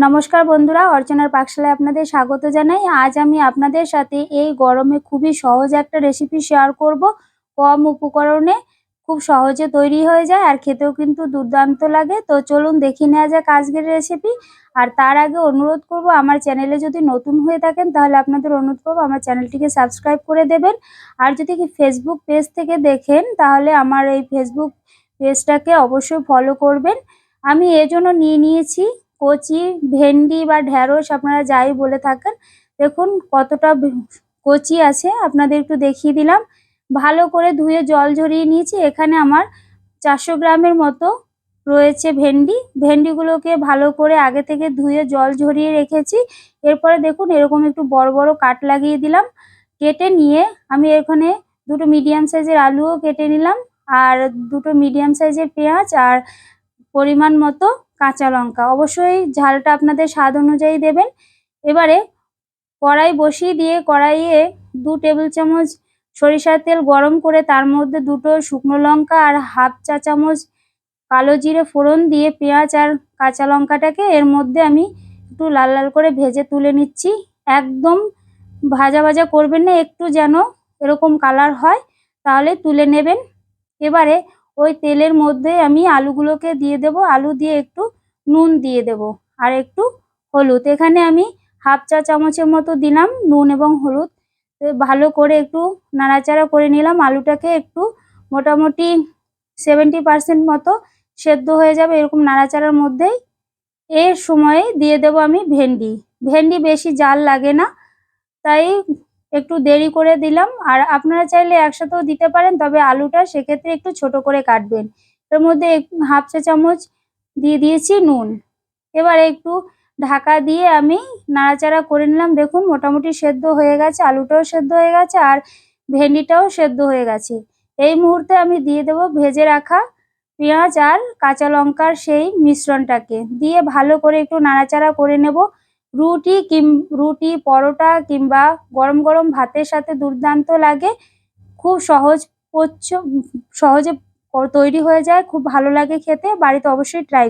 নমস্কার বন্ধুরা, অর্চনার পাকশালায় আপনাদের স্বাগত জানাই। আজ আমি আপনাদের সাথে এই গরমে খুবই সহজ একটা রেসিপি শেয়ার করব। কম উপকরণে খুব সহজে তৈরি হয়ে যায় আর খেতেও কিন্তু দুর্দান্ত লাগে। তো চলুন দেখে নেওয়া যাক আজকের রেসিপি আর তার আগে অনুরোধ করব, আমার চ্যানেলে যদি নতুন হয়ে থাকেন তাহলে আপনাদের অনুরোধ করব, আমার চ্যানেলটিকে সাবস্ক্রাইব করে দেবেন। আর যদি কি ফেসবুক পেজ থেকে দেখেন তাহলে আমার এই ফেসবুক পেজটাকে অবশ্যই ফলো করবেন। আমি এজন্য নিয়ে নিয়েছি কচি, ভেন্ডি বা ঢ্যাঁড়স আপনারা যাই বলে থাকেন। দেখুন কতটা কচি আছে, আপনাদের একটু দেখিয়ে দিলাম। ভালো করে ধুয়ে জল ঝরিয়ে নিয়েছি। এখানে আমার চারশো গ্রামের মতো রয়েছে ভেন্ডি। ভেন্ডিগুলোকে ভালো করে আগে থেকে ধুয়ে জল ঝরিয়ে রেখেছি। এরপরে দেখুন এরকম একটু বড় বড় কাট লাগিয়ে দিলাম। কেটে নিয়ে আমি এখানে দুটো মিডিয়াম সাইজের আলুও কেটে নিলাম। আর দুটো মিডিয়াম সাইজের পেঁয়াজ আর পরিমাণ মতো কাঁচা লঙ্কা। অবশ্যই ঝালটা আপনাদের স্বাদ অনুযায়ী দেবেন। এবারে কড়াই বসিয়ে দিয়ে কড়াইয়ে দু টেবিল চামচ সরিষার তেল গরম করে তার মধ্যে দুটো শুকনো লঙ্কা আর হাফ চা চামচ কালো জিরে ফোড়ন দিয়ে পেঁয়াজ আর কাঁচা লঙ্কাটাকে এর মধ্যে আমি একটু লাল লাল করে ভেজে তুলে নিচ্ছি। একদম ভাজা ভাজা করবেন না, একটু যেন এরকম কালার হয়, তাহলে তুলে নেবেন। এবারে ওই তেলের মধ্যে আমি আলুগুলোকে দিয়ে দেব। আলু দিয়ে একটু নুন দিয়ে দেব আর একটু হলুদ। এখানে আমি হাফ চা চামচের মতো দিলাম নুন এবং হলুদ। ভালো করে একটু নাড়াচাড়া করে নিলাম। আলুটাকে একটু মোটামুটি সেভেন্টি পার্সেন্ট মতো সেদ্ধ হয়ে যাবে এরকম নাড়াচাড়ার মধ্যেই। এর সময়ে দিয়ে দেব আমি ভেন্ডি। ভেন্ডি বেশি জাল লাগে না, তাই একটু দেরি করে দিলাম। আর আপনারা চাইলে একসাথেও দিতে পারেন, তবে আলুটা সেক্ষেত্রে একটু ছোট করে কাটবেন। এর মধ্যে হাফ চা চামচ দিয়ে দিয়েছি নুন। এবারে একটু ঢাকা দিয়ে আমি নাড়াচাড়া করে নিলাম। দেখুন, মোটামুটি সেদ্ধ হয়ে গেছে, আলুটাও সেদ্ধ হয়ে গেছে, আর ভেন্ডিটাও সেদ্ধ হয়ে গেছে। এই মুহূর্তে আমি দিয়ে দেবো ভেজে রাখা পেঁয়াজ আর কাঁচা লঙ্কার সেই মিশ্রণটাকে। দিয়ে ভালো করে একটু নাড়াচাড়া করে নেব। রুটি কিম, রুটি, পরোটা কিংবা গরম গরম ভাতের সাথে দুর্দান্ত লাগে। খুব সহজ সহজে তৈরি হয়ে যায়। খুব ভালো লাগে খেতে। বাড়িতে অবশ্যই ট্রাই